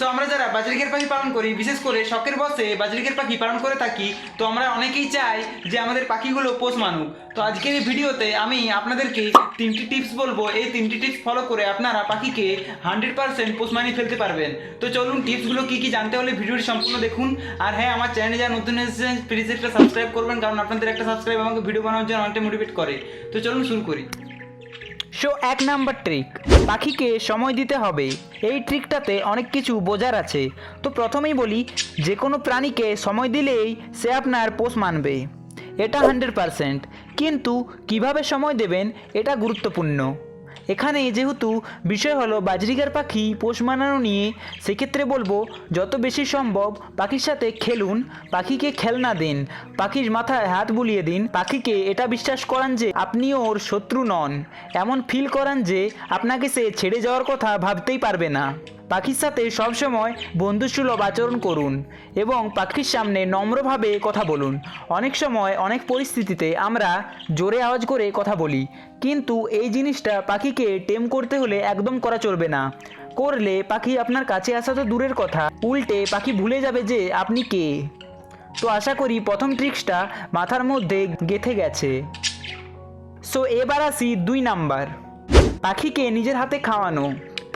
তো আমরা যারা বাজরিকের পাখি পালন করি, বিশেষ করে শখের বসে বাজরিকের পাখি পালন করে থাকি, তো আমরা অনেকেই চাই যে আমাদের পাখিগুলো পোষ মানুক। তো আজকের এই ভিডিওতে আমি আপনাদেরকে তিনটি টিপস বলব। এই তিনটি টিপস ফলো করে আপনারা পাখিকে হান্ড্রেড পার্সেন্ট পোষ মানিয়ে ফেলতে পারবেন। তো চলুন টিপসগুলো কি কি জানতে হলে ভিডিওটি সম্পূর্ণ দেখুন। আর হ্যাঁ আমার চ্যানেলে যারা নতুন এসেছেন প্লিজ একটা সাবস্ক্রাইব করবেন, কারণ আপনাদের একটা সাবস্ক্রাইব আমাকে ভিডিও বানানোর জন্য অনেকটা মোটিভেট করে। তো চলুন শুরু করি। শো এক নাম্বার ট্রিক পাখিকে সময় দিতে হবে। এই ট্রিকটাতে অনেক কিছু বোঝার আছে। তো প্রথমেই বলি যে কোনো প্রাণীকে সময় দিলেই সে আপনার পোষ মানবে। এটা হান্ড্রেড পারসেন্ট কিন্তু কীভাবে সময় দেবেন, এটা গুরুত্বপূর্ণ। এখানে যেহেতু বিষয় হলো বাজরিগার পাখি পোষ মানানো নিয়ে, সেক্ষেত্রে বলব যত বেশি সম্ভব পাখির সাথে খেলুন, পাখিকে খেলনা দিন, পাখির মাথায় হাত বুলিয়ে দিন, পাখিকে এটা বিশ্বাস করান যে আপনি ওর শত্রু নন। এমন ফিল করান যে আপনাকে সে ছেড়ে যাওয়ার কথা ভাবতেই পারবে না। পাখির সাথে সবসময় বন্ধুসুলভ আচরণ করুন এবং পাখির সামনে নম্রভাবে কথা বলুন। অনেক সময় অনেক পরিস্থিতিতে আমরা জোরে আওয়াজ করে কথা বলি, কিন্তু এই জিনিসটা পাখিকে টেম করতে হলে একদম করা চলবে না। করলে পাখি আপনার কাছে আসা তো দূরের কথা, উল্টে পাখি ভুলে যাবে যে আপনি কে। তো আশা করি প্রথম ট্রিক্সটা মাথার মধ্যে গেথে গেছে। সো এবার আসি দুই নাম্বার। পাখিকে নিজের হাতে খাওয়ানো।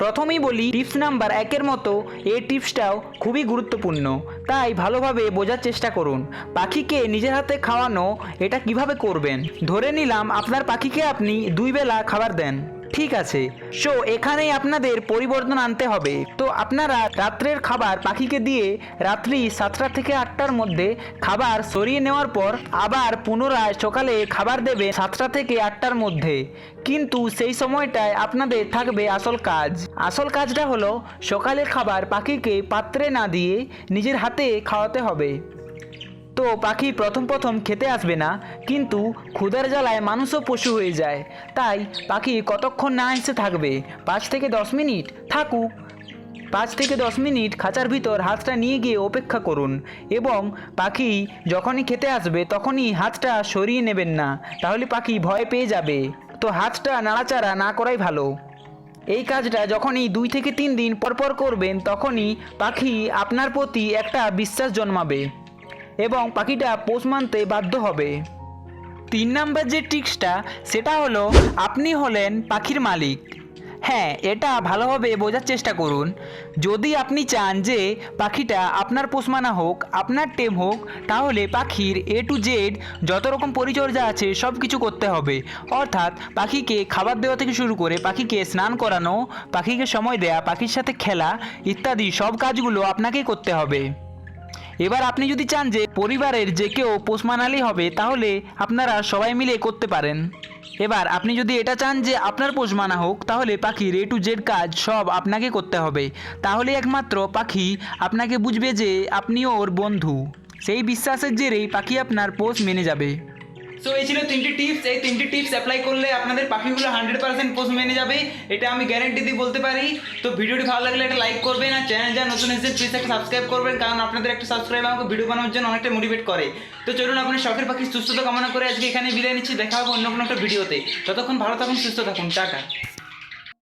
প্রথমেই বলি, টিপস নাম্বার একের মতো এই টিপসটাও খুবই গুরুত্বপূর্ণ। তাই ভালোভাবে বোঝার চেষ্টা করুন। পাখিকে নিজের হাতে খাওয়ানো, এটা কীভাবে করবেন? ধরে নিলাম, আপনার পাখিকে আপনি দুই বেলা খাবার দেন। ঠিক আছে। সো এখানেই আপনাদের পরিবর্তন আনতে হবে। তো আপনারা রাত্রের খাবার পাখিকে দিয়ে রাত্রি সাতটা থেকে আটটার মধ্যে খাবার সরিয়ে নেওয়ার পর আবার পুনরায় সকালে খাবার দেবে সাতটা থেকে আটটার মধ্যে। কিন্তু সেই সময়টায় আপনাদের থাকবে আসল কাজ। আসল কাজটা হলো সকালের খাবার পাখিকে পাত্রে না দিয়ে নিজের হাতে খাওয়াতে হবে। তো পাখি প্রথম প্রথম খেতে আসবে না, কিন্তু ক্ষুধার জ্বালায় মানুষও পশু হয়ে যায়। তাই পাখি কতক্ষণ না এসে থাকবে? পাঁচ থেকে দশ মিনিট? থাকুক। পাঁচ থেকে দশ মিনিট খাঁচার ভিতর হাতটা নিয়ে গিয়ে অপেক্ষা করুন, এবং পাখি যখনই খেতে আসবে তখনই হাতটা সরিয়ে নেবেন না, তাহলে পাখি ভয় পেয়ে যাবে। তো হাতটা নাড়াচাড়া না করাই ভালো। এই কাজটা যখনই দুই থেকে তিন দিন পরপর করবেন, তখনই পাখি আপনার প্রতি একটা বিশ্বাস জন্মাবে। এবং পাখিটা পোষ মানতে বাধ্য হবে। তিন নাম্বার যে ট্রিক্সটা, সেটা হলো আপনি হলেন পাখির মালিক। হ্যাঁ এটা ভালোভাবে বোঝার চেষ্টা করুন। যদি আপনি চান যে পাখিটা আপনার পোষমানা হোক, আপনার টেম হোক, তাহলে পাখির এ টু জেড যত রকম পরিচর্যা আছে সব কিছু করতে হবে। অর্থাৎ পাখিকে খাবার দেওয়া থেকে শুরু করে পাখিকে স্নান করানো, পাখিকে সময় দেয়া, পাখির সাথে খেলা ইত্যাদি সব কাজগুলো আপনাকেই করতে হবে। এবার আপনি যদি চান যে পরিবারের যে কেউ পোষ আলী হবে, তাহলে আপনারা সবাই মিলে করতে পারেন। এবার আপনি যদি এটা চান যে আপনার পোষ মানা হোক, তাহলে পাখির এ টু জেড কাজ সব আপনাকে করতে হবে। তাহলে একমাত্র পাখি আপনাকে বুঝবে যে আপনিও ওর বন্ধু। সেই বিশ্বাসের জেরেই পাখি আপনার পোষ মেনে যাবে। সো এই ছিল তিনটি টিপস এই তিনটি টিপস অ্যাপ্লাই করলে আপনাদের পাখিগুলো হান্ড্রেড পার্সেন্ট পোষ মেনে যাবে। এটা আমি গ্যারেন্টি দিয়ে বলতে পারি। তো ভিডিওটি ভালো লাগলে একটা লাইক করবেন আর চ্যানেল যা নতুন এসেছে প্লিজ একটা সাবস্ক্রাইব করবেন কারণ আপনাদের একটা সাবস্ক্রাইব আমাকে ভিডিও বানানোর জন্য অনেকটা মোটিভেট করে। তো চলুন আপনার শখের পাখি সুস্থতা কামনা করে আজকে এখানে বিদায় নিচ্ছি। দেখা হবে অন্য কোনো একটা ভিডিওতে ততক্ষণ ভালো থাকুন, সুস্থ থাকুন। টাটা।